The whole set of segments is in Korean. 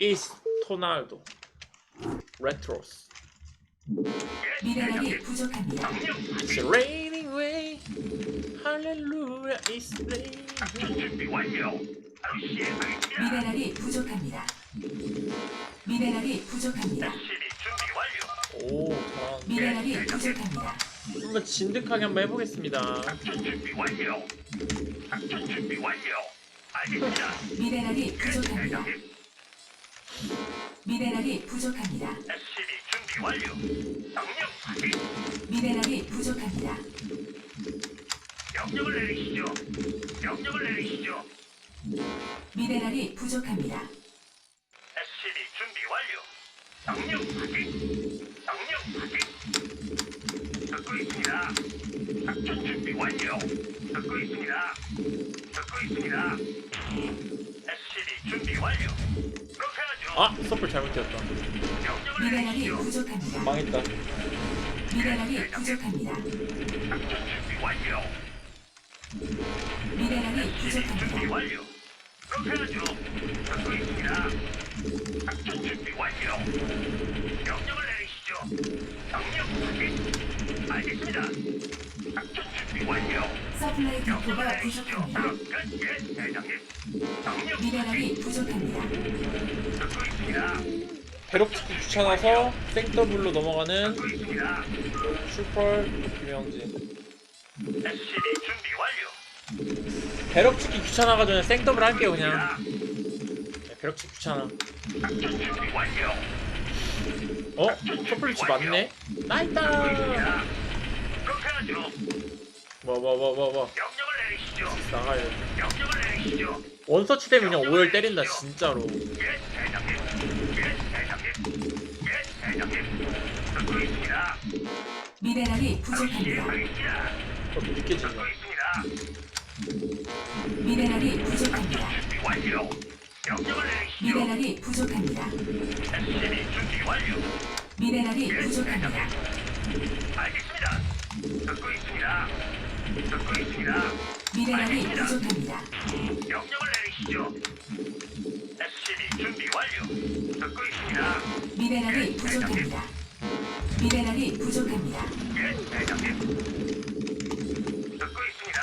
is 토날도 레트로스 미네랄이 부족합니다. It's raining away Hallelujah it's raining 준비 완료. 바로 시행하겠습니다. 미네랄이 부족합니다. 미네랄이 부족합니다. SCB 준비 완료. 오 잘하는데 미네랄이 부족합니다. 한번 진득하게 한번 해보겠습니다 작전 준비 완료. 작전 준비 완료. 알겠습니다. 미네랄이 부족합니다. 대장님, 미네랄이 부족합니다. SCB 준비 완료. 명령 확인. 미네랄이 부족합니다. 명령을 내리시죠. 명령을 내리시죠. 미네랄이 부족합니다. SCB 준비 완료. 명령 확인. 명령 확인. 듣고 있습니다. 작전 준비 완료. 듣고 있습니다. 듣고 있습니다. SCB 준비 완료. 아 서플 잘못되었다 명령을 미네랄이. 부족합니다. 망했다 미네랄이 부족합니다. 준비 완료. 미네랄이 준비 부족합니다. 완료. 그렇게 하죠. 듣고 있습니다. 작전 준비 완료. 명령을 내리시죠. 명령 확인. 알겠습니다. 완료. 서플라이 디포가. 부족합니다. 미네랄이 부족합니다. 배럭 찍기 귀찮아서 생더블로 넘어가는. 슈퍼 김영진 완료. 배럭 찍기 귀찮아가지고 그냥 생더블 할게요 그냥 자, 네, 배럭 찍기 귀찮아. 어? 서플 위치 맞네? 있습니다. 그렇게 하죠. 뭐뭐뭐뭐뭐 명령을 내리시죠. 나가야 돼 명령을 내리시죠. 원서치 되면 그냥 오열 때린다 진짜로 예, 대장님. 예, 대장님. 예, 대장님. 듣고 있습니다. 미네랄이 부족합니다. 시행하겠습니다. 어, 늦게 지네 듣고 있습니다. 미네랄이 부족합니다. 준비 완료. 명령을 내리시죠. 미네랄이 부족합니다. SCB 준비 완료. 미네랄이 예, 부족합니다. 대장님. 알겠습니다. 듣고 있습니다. 듣고 있습니다. 미네랄이 부족합니다. 명령을 내리시죠. SCB 준비 완료. 듣고 있습니다. 미네랄이 부족합니다. 미네랄이 부족합니다. 예, 대장님. 듣고 있습니다.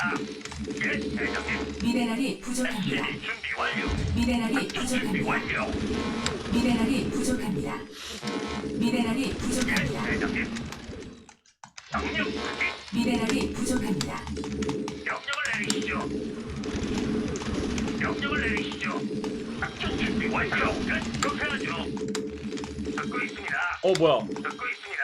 예, 대장님. 미네랄이 부족합니다. SCB 준비 완료. 미네랄이 준비 부족합니다. 완료. 미네랄이 부족합니다. 미네랄이 예, 부족합니다. 대장님. 명령 확인. 미네랄이 부족합니다. 명령을 내리시죠. 명령을 내리시죠. 작전 준비 완료. 끝. 그렇게 하죠. 듣고 있습니다. 어 뭐야 듣고 있습니다.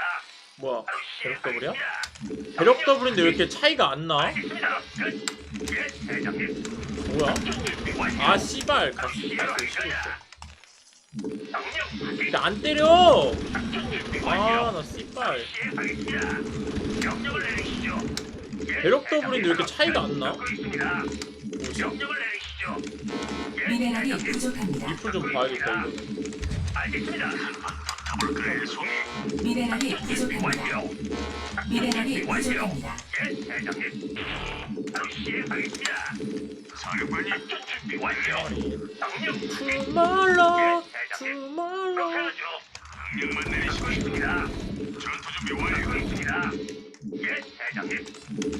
뭐야 바로 배럭 더블이야? 시행하겠습니다. 배럭 더블인데 왜 이렇게 차이가 안 나? 알겠습니다. 끝. 예, 대장님. 뭐야? 작전 준비 완료. 아 씨발 쓰고 시행하겠습니다. 있어 근데 안 때려 완료. 아나 씨발 배럭 더블인데 왜 이렇게. 차이가 안 나? 미네랄이. 부족합니다. 리플 좀 봐야겠다 이거 알겠습니다. 가볼까요, 송이? 미네랄이 부족합니다. 완료. 미네랄이. 부족합니다. 예, 대장님. 바로 시행하겠습니다. 사령관님, 준비 완료. 명령 그렇게 Tomorrow 하죠. 명령만 내리시고 있습니다. 전투 준비 완료. 있습니다. 예, 대장님.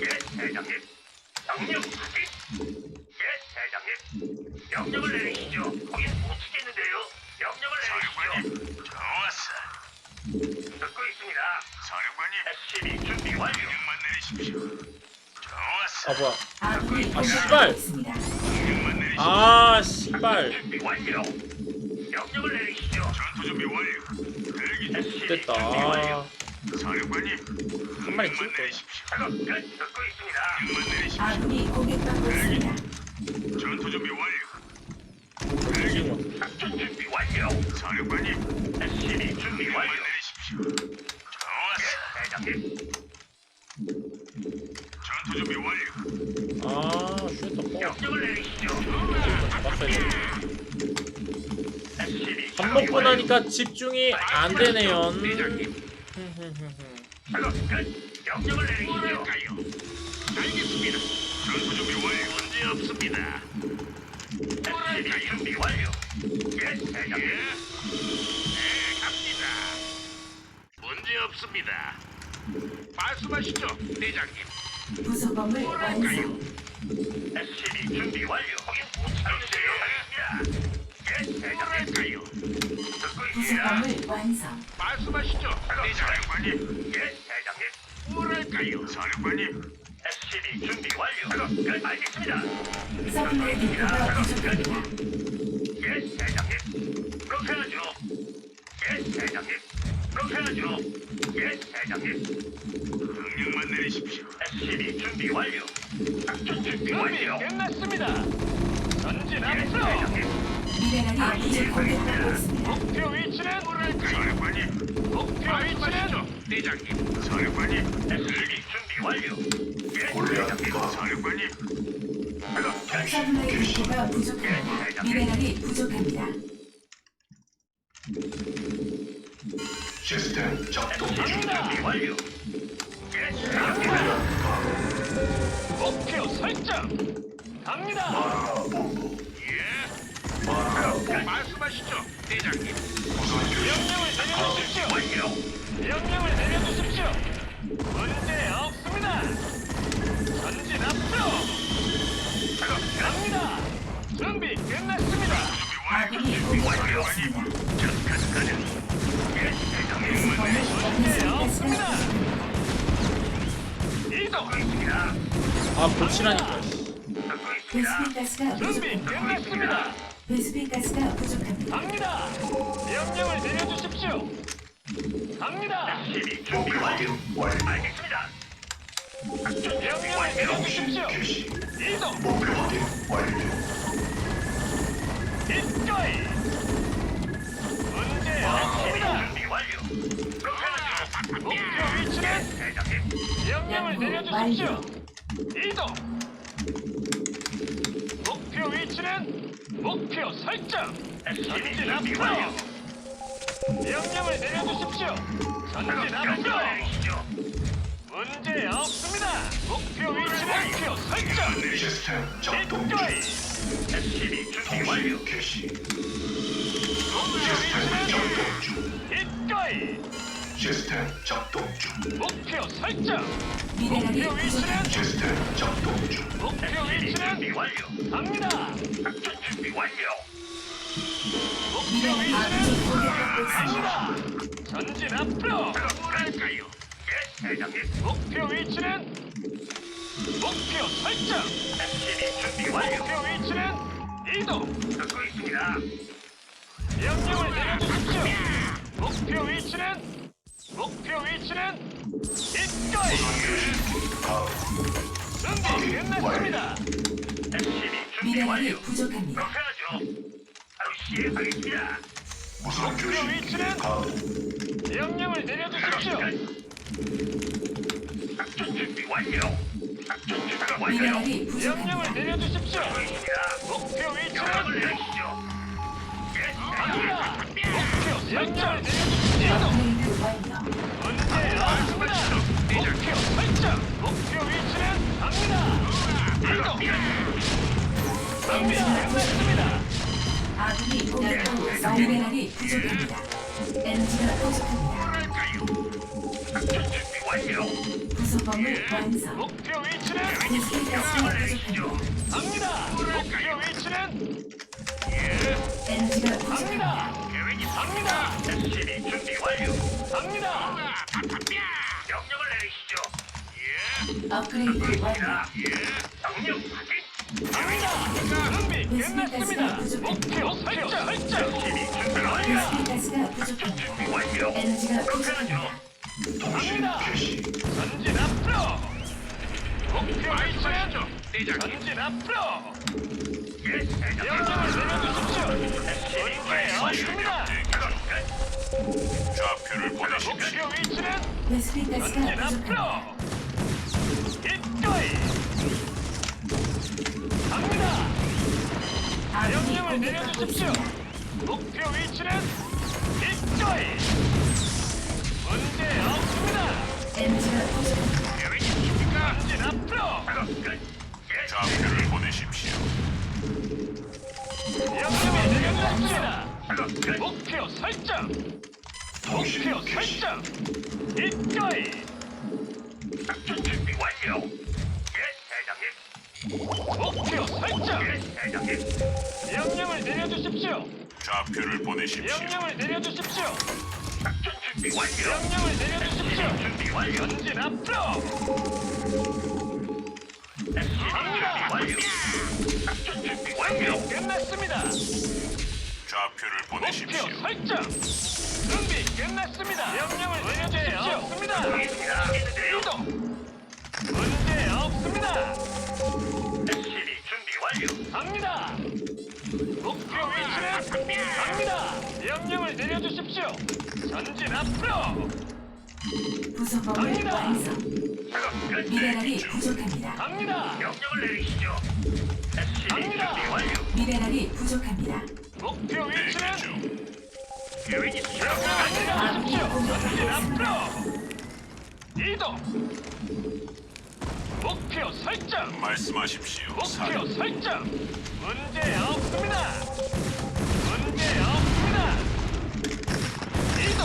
예, 대장님. 명령 확인. 예, 대장님. 명령을 내리시죠. 거긴 못 치겠는데요. 명령을 내리시죠. 좋았어. 듣고 있습니다. 사령관님. SCB 준비 완료. 명령만 내리십시오. 좋았어. 아 뭐야 아, 씨발. 아 씨발 준비 완료. 명령을 내리시죠. 전투 준비 완료. 대기 됐다 사령관님. 한 마리. 내리십시오. 작업 끝. 듣고 있습니다. 명령만 내리십시오. 아군이 공격받고 있습니다. 전투 준비 완료. 지금 작전 준비 완료. 사령관님. SCB 준비 완료. 내리십시오. 좋았어. 예, 대장님. 전투 준비 완료. 아 슈터 뻥 명령을 내리시죠. 잡았어야 돼 SCB 밥 나니까 집중이 안 되네요 대장님. 작업 끝. 명령을 내리시죠. 알겠습니다. 전투 준비 완료. 문제 없습니다. SCB 준비 완료. 예, 대장님. 네, 갑니다. 문제 없습니다. 말씀하시죠, 대장님. 부속범을 완성. SCB 준비 완료. 거긴 못 참으세요. 완성. 말씀하시죠, 대장님. 예, 대장님. 뭐랄까요, 사령관님? SCB 준비 완료. 끝, 알겠습니다. 서플라이 디포가 부족합니다. 예, 대장님. 그렇게 하죠. 예, 대장님. 그렇게 하죠. 예, 대장님. 명령만 내리십시오. SCB 준비 완료. 작전 준비 완료. 끝났습니다. 전진 예, 앞으로. 대장님. 미네랄이 이제 공격받고 있습니다. 목표 사령관님. 목표 말씀하시죠, 위치는 대장님. 사령관님. SCB 준비 완료. 예, 대장님. 사령관님. 작업開始. 서플라이 디포가 부족합니다. 미네랄이 부족합니다. 시스템 작동 중 갑니다. 준비 완료. 예, 대장님. 목표 설정. 갑니다. 예. 말씀하시죠, 대장님. 명령을 내려주십시오. 명령을 내려주십시오. 문제 없습니다. 전진 앞으로. 갑니다. 준비 끝났습니다. 문제 없습니다. 이동. 아 고치라니까 준비. 끝났습니다. 베스핀가스가 부족합니다. 갑니다. 명령을 내려주십시오. 갑니다. SCB 준비 완료. 알겠습니다. 작전 준비 명령을 완료. 내려주십시오. 개시 이동. 목표 확인 완료 입가이. 문제 없습니다. 준비 완료. 목표 위치는 대장님. 명령을 내려주십시오. 이동. 목표 위치는 목표 설정. 전진 앞으로. 명령을 내려주십시오. 전진 앞으로. 문제 없습니다. 목표 위치는 목표 설정. 시스템 작동 중 준비 완료. 통신 개시 목표 시스템 위치는 작동 중 입가이. 시스템 작동 중 목표 설정. 미네랄이 목표 위치는. 시스템 작동 중 목표 위치는 완료. 갑니다. 작전 준비 완료. 목표 미네랄이 위치는 공격받고 있습니다. 갑니다. 전진 앞으로. 뭐랄까요? 예, 대장님. 목표 위치는 목표 설정. SCB 준비 완료. 목표 위치는 이동. 듣고 있습니다. 명령을 내려주십시오. 목표 위치는 목표 위치는 입가이. 준비 끝났습니다. 준비 미네랄이 완료. 부족합니다. 그렇게 하죠. 바로 시행하겠습니다. 무선 교신 위치는? 명령을 내려주십시오. 작전 준비 완료. 작전 준비 완료. 미네랄이 명령을 부족합니다. 내려주십시오. 목표 위치는 내리시죠. 예, 갑니다. 대장님. 목표 명령을 내려주십시오. 문제 없습니다. 목표 설정. 목표 위치는 갑니다. 이동. 갑니다. 끝났습니다. 아군이 공격받고 있습니다. 미네랄이 부족합니다. 에너지가 부족합니다. 뭐랄까요? 작전 준비 완료. 부속범을 완성. 목표 위치는 베스핀가스가 명령을 내리시죠. 부족합니다. 갑니다. 목표 위치는 에너지가 부족합니다. 갑니다. 갑니다. SCB 준비 완료. 갑니다. 명령을 내리시죠. 예, 업그레이드 완료. 자, 예. 명령 확인. 갑니다. 준비 끝났습니다. 목표 설정. 설정. SCB 준비 완료. 베스핀가스가 부족합니다. 준비 완료. 에너지가. 부족합니다. 갑니다. 전진 앞으로. 목표 대장님. 전진 앞으로. 예. 명령을 내려주십시오. 문제 없습니다. 좌표를 보내십시오. 목표 위치는 베스핀 가스가 전진 부족합니다. 앞으로. 입가이. 갑니다. 아군이 명령을 공격받고 내려주십시오. 있습니다. 목표 위치는 입가이. 문제 없습니다. 에너지가 부족합니다. 계획이 있습니까? 전진 앞으로. 끝. 예, 좌표를 보내십시오. 명령을 내려주십시오. 목표 설정. 목표 설정. 이거이. 작전 준비 완료. 예, 대장님. 목표 설정. 예, 대장님. 명령을 내려주십시오. 좌표를 보내십시오. 명령을 내려주십시오. 작전 준비 완료. 명령을 내려주십시오. 준비 완료. 전진 앞으로. 준비 완료. 작전 준비 완료. 끝났습니다. 좌표를 목표 보내십시오. 설정. 준비 끝났습니다. 명령을 내려주십시오. 없습니다. 이동. 문제 없습니다. SCB 준비 완료. 갑니다. 목표 위치는 갑니다. 명령을 내려주십시오. 전진 앞으로. 부속범을 갑니다. 완성. 작업 끝. 미네랄이 부족합니다. 갑니다. 명령을 내리시죠. SCB. 준비 완료. 미네랄이 부족합니다. 목표 위치는 대기 중. 계획 있으시죠? 명령을 내려주십시오. 전진 앞으로. 이동. 목표 설정. 말씀하십시오. 사령. 목표 설정. 문제 없습니다. 문제 없습니다. 이동.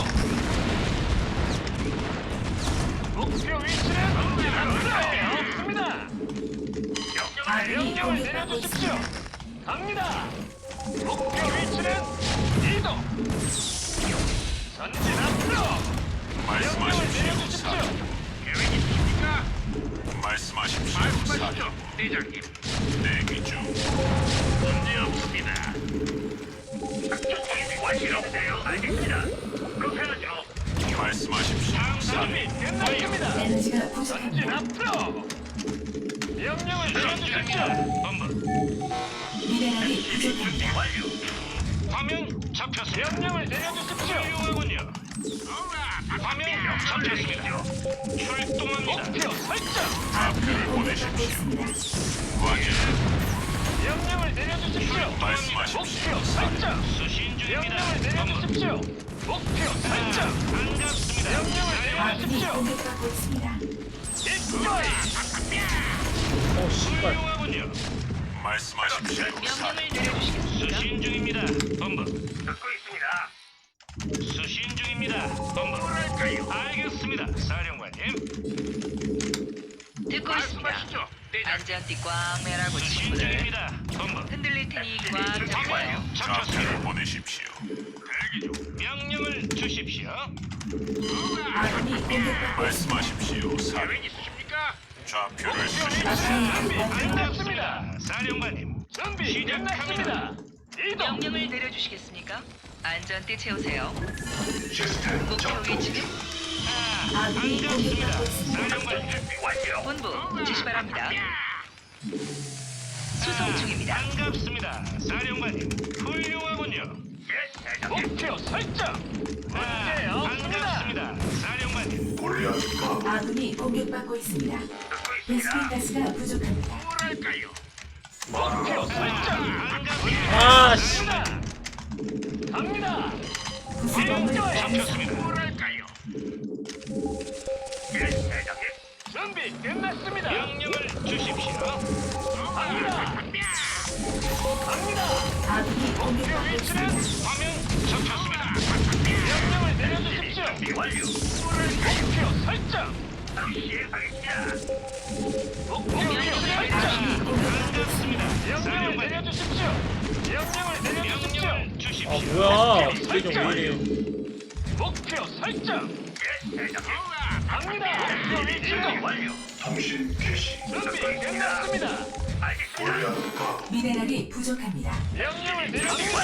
목표 위치는 문제 없습니다. 명령을 내려주십시오. 갑니다. 목표 위치는 이동. 전진 앞으로. 명령을 말씀하십시오. 내려주십시오. 사령. 계획 있으십니까? 말씀하십시오. 사령. 대장님. 대기 중. 문제 없습니다. 작전 준비 완료인데요. 알겠습니다. 그렇게 하죠. 말씀하십시오. 사령. 준비 끝났습니다. 에너지가 전진 부족합니다. 앞으로. 명령을 내려주십시오. 미네랄이 부족합니다. 완료. 화면 잡혔어요. 명령을 내려주십시오. 훌륭하군요. 화면 잡혔습니다. 출동합니다. 목표 설정. 공격받고 있습니다. 확인. 명령을 내려주십시오. 말씀하십시오. 목표 설정. 수신 중입니다. 명령을 내려주십시오. 목표 설정. 반갑습니다. 명령을 내려주십시오. 공격받고 있습니다. 이거이. 어 씨발 훌륭하군요. 말씀하십시오. 사령. 명령을 내려주시겠습니까? 수신 중입니다. 본부. 듣고 있습니다. 수신 중입니다. 본부. 뭐랄까요? 알겠습니다. 사령관님. 듣고 있습니다. 말씀하시죠. 안전띠 꽉 매라고 수신 친구들. 중입니다. 본부. 흔들릴 테니 꽉 잡아요. 좌표를 보내십시오. 명령을 주십시오. 아군이 공격받고. 말씀하십시오. 사령. 계획? 좌표를 끝났습니다. 사령관님, 준비 시작합니다. 이동. 명령을 내려주시겠습니까? 안전띠 채우세요. 시스템 목표 작동 위치는 중 아군이 공격받고 있습니다. 사령관님, 준비 완료. 본부 지시 바랍니다. 수송 중입니다. 반갑습니다. 사령관님, 훌륭하군요. 예, 대장님. 목표 설정. 문제 없습니다. 사령관님, 골리앗 가도 아군이 공격받고 있습니다. 가스가 부족합니다. 뭐랄까요? 목표 설정. 아, 씨. 뭐랄까요? 예, 대장님. 준비 끝났습니다. 명령을 주십시오. 갑니다. 갑니다. 아군이 목표 공격받고 위치는 있습니다. 화면 잡혔습니다. 명령을 내려주십시오. 준비 완료. 목표 설정. 명령을 내려주십시오. 명령을 내려주십시오. 아 뭐야 스테이션 왜 이래요 목표 설정. 예, 대장님. 갑니다. 목표 준비 위치는 완료. 통신 개시 준비 끝났습니다. 알겠습니다. 미네랄이 부족합니다. 명령을 내려주십시오.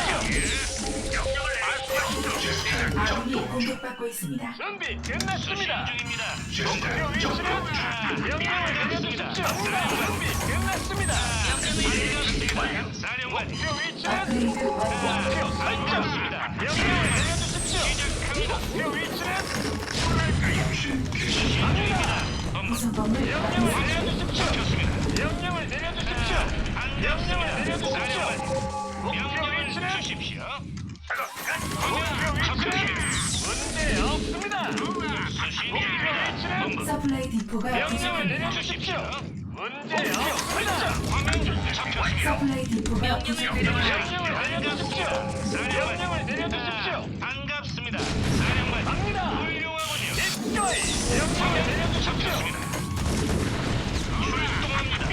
명령을 아군이 공격받고 있습니다. 준비 끝났습니다. 목표 시스템 작동 위치는 중 명령을 내려주십시오. 준비 끝났습니다. 사령관 목표 위치는. 목표 설정입니다. 명령을 내려주십시오. 목표 위치는 갑니다. 부속범을 명령을. 내려주십시오. 명령을 내려주십시오. 명령을 내려주십시오. 목표 위치는 주십시오. 문제 없습니다. 목표 위치는 서플라이 디포가 명령을 부족합니다. 내려주십시오. 문제 없습니다. 화면 잡혔습니다. 서플라이 디포가 명령을 부족합니다. 내려주십시오. 명령을 내려주십시오. 명령을 내려 내려주십시오. 반갑습니다. 사령관 갑니다. 훌륭하군요. 입가이 명령을 내려주십시오. 출동합니다.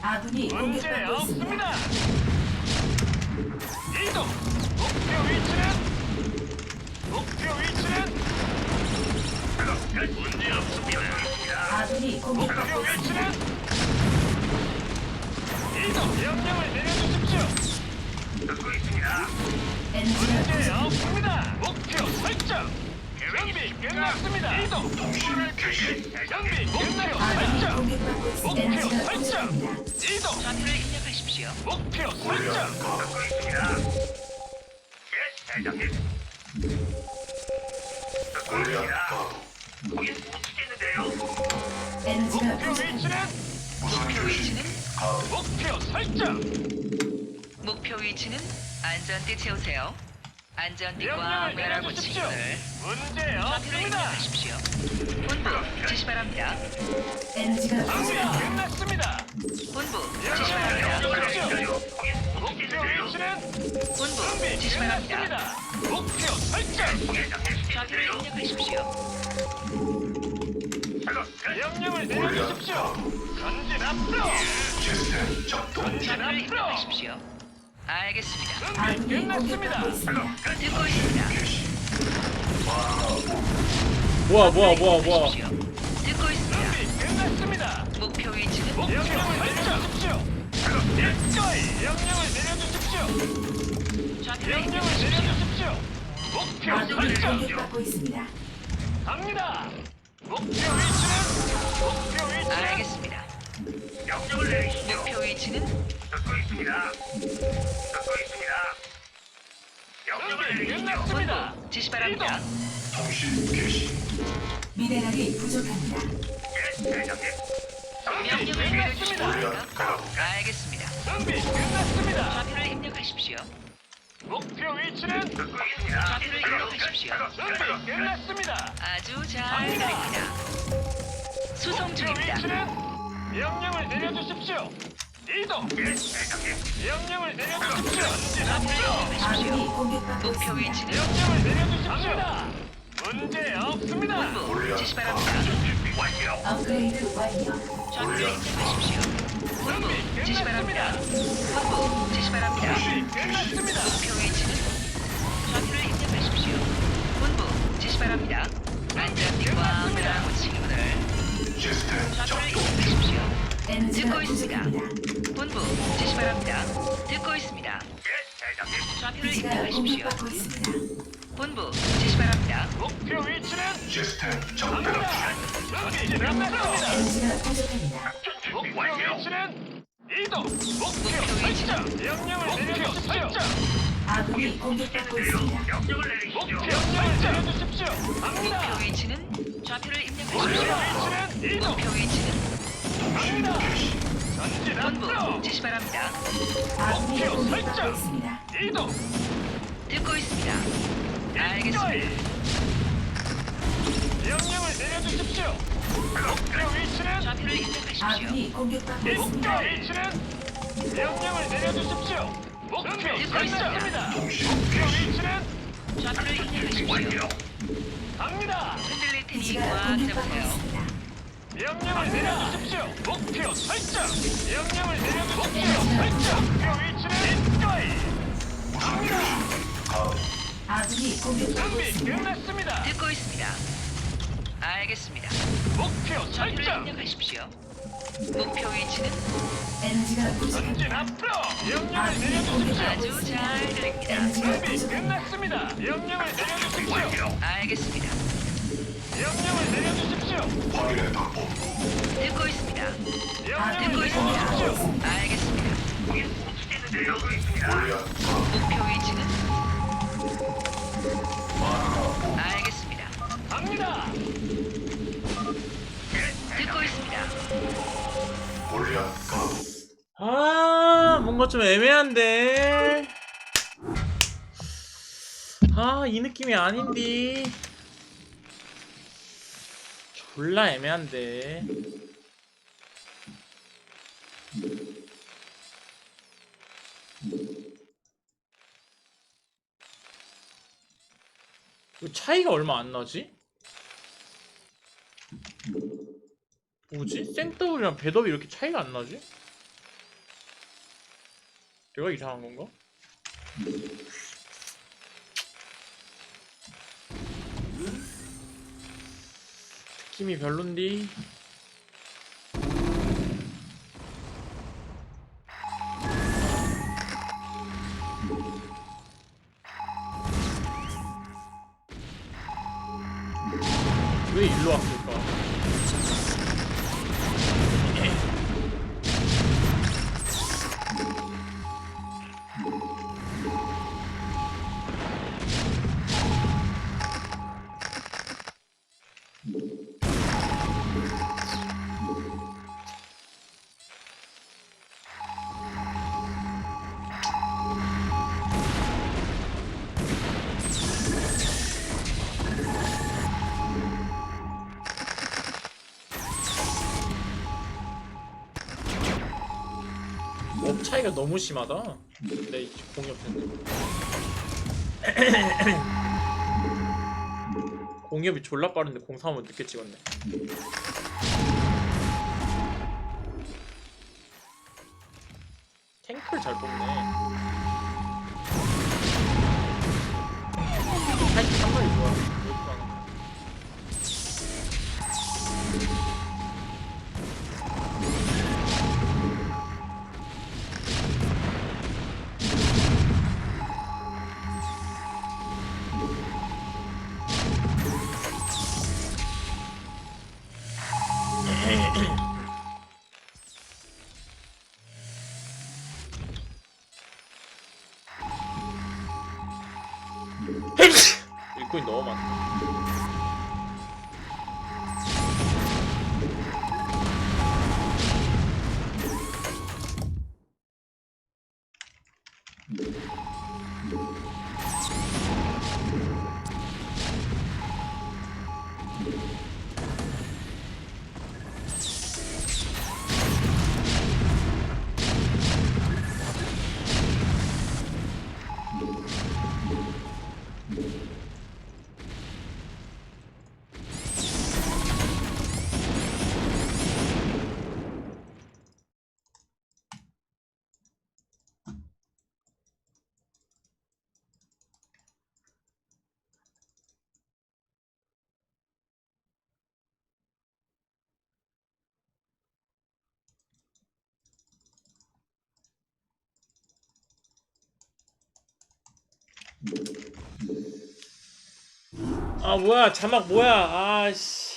아군이 문제 공격받고 있습니다. 없습니다. 이동. 목표 위치는 목표 위치는 문제 없습니다. 아군이 목표 공격받고 있습니다. 위치는 이동. 명령을 내려주십시오. 듣고 있습니다. 문제. 없습니다. 목표 설정. 준비 끝났습니다. 이동. 통신 개시. 준비 목표 아군이 설정. 공격받고 있습니다. 목표 설정. 부족합니다. 이동. 좌표를 입력하십시오. 목표 설정. 듣고 있습니다. 예, 대장님. 거긴 못 치겠는데요. 에너지가 목표 부족합니다. 위치는 목표 위치는 목표 설정. 목표 위치는 안전띠 채우세요. 안전띠 꽉 명령을 매라고 내려주십시오. 친구들. 문제 좌표를 없습니다. 입력하십시오. 본부 지시 바랍니다. 에너지가 준비 부족합니다. 끝났습니다. 본부 지시 명령을 바랍니다. 내려주십시오. 거긴 못 목표 치겠는데요. 위치는 본부 준비 지시 바랍니다. 끝났습니다. 목표 설정. 대장님 좌표를 시키는데요. 입력하십시오. 작업 끝. 명령을 골리앗 내려주십시오. 가도 전진 앞으로. 시스템 작동 전진 좌표를 앞으로. 입력하십시오. 알겠습니다. 준비 아군이 끝났습니다. 공격받고 있습니다. 듣고 있습니다. 개시 뭐야 뭐야 뭐야 뭐야 하십시오. 듣고 있습니다. 준비 끝났습니다. 목표 위치는 명령을 내려주십시오. 일거이 명령을 내려주십시오. 명령을. 내려주십시오. 목표 아군이 설정. 공격받고 있습니다. 갑니다. 목표 위치는 목표 위치는 알겠습니다. 명령을 내리시죠. 목표 위치는 듣고 있습니다. 듣고 있습니다. 명령을 준비 내리시죠. 끝났습니다. 지시 바랍니다. 통신 개시 미네랄이 부족합니다. 예, 대장님. 명령을. 골리앗 가도 알겠습니다. 준비 끝났습니다. 위치는. 좌표를 입력하십시오. 준비 끝났습니다. 아주 잘 들립니다. 수송 목표 중입니다. 위치는 명령을 내려주십시오. 이동. 명령을 내려주십시오. 좌표를. 아군이 입력하십시오. 공격받고 목표 있습니다. 위치는 명령을 내려주십시오. 문제 없습니다. 본부 지시 바랍니다. 업그레이드 완료. 좌표를 입력하십시오. 본부 지시 바랍니다. 본부 지시 바랍니다. 준비 끝났습니다. 목표 위치는 바랍니다. 안전띠 꽉 매라고 친구들. 시스템 좌표를. 에너지가 듣고 있습니다. 부족합니다. 본부 지시 바랍니다. 듣고 있습니다. 예, 대장님. 좌표를 기지가 입력하십시오. 공격받고 있습니다. 본부 지시 바랍니다. 목표 위치는 시스템 작동 갑니다. 준비 끝났습니다. 에너지가 부족합니다. 준비 목표. 위치는 이동. 목표 설정. 명령을 내려주십시오. 아군이 공격받고 있습니다. 명령을 내리시죠. 목표 명령을 내려주십시오. 갑니다. 목표 위치는 좌표를 목표 입력하십시오. 위치는 이동. 목표 위치는 전진 본부 앞으로. 지시 바랍니다. 아군이 목표 공격받고 설정. 있습니다. 이동. 듣고 있습니다. 알겠습니다. 명령을 내려주십시오. 목표 위치는 좌표를 입력하십시오. 아군이 공격받고 목표 있습니다. 위치는 명령을 내려주십시오. 목표 설정입니다. 목표 위치는 좌표를 입력하십시오. 갑니다. 흔들릴 테니 기지가 꽉 공격받고 잡으세요. 있습니다. 명령을 내려주십시오. 목표 설정. 명령을 내려주십시오. 설정. 목표 위치는 교신 가도 아군이 공격받고 준비 있습니다. 끝났습니다. 듣고 있습니다. 알겠습니다. 목표 설정. 입력하십시오. 목표 위치는 에너지가 전진 부족합니다. 앞으로. 명령을 내려주십시오. 아주 잘 들립니다. 에너지가 준비 부족합니다. 끝났습니다. 명령을 내려주십시오. 알겠습니다. 명령을 내려주십시오. 확인했다 본부 듣고 있습니다. 명령을 듣고 있습니다. 내려주십시오. 알겠습니다. 골리앗 가도 목표 위치는 알겠습니다. 갑니다. 듣고 있습니다. 아 뭔가 좀 애매한데 아 이 느낌이 아닌데 졸라 애매한데 왜 차이가 얼마 안 나지? 뭐지? 생더블이랑 배더블이 이렇게 차이가 안 나지? 내가 이상한 건가? 느낌이 별론디. 차이가 너무 심하다. 내 공격 텐데. 공격이 졸라 빠른데 공사하면 늦게 찍었네. 탱크를 잘 뽑네. 일꾼이 아 뭐야 자막 뭐야? 아씨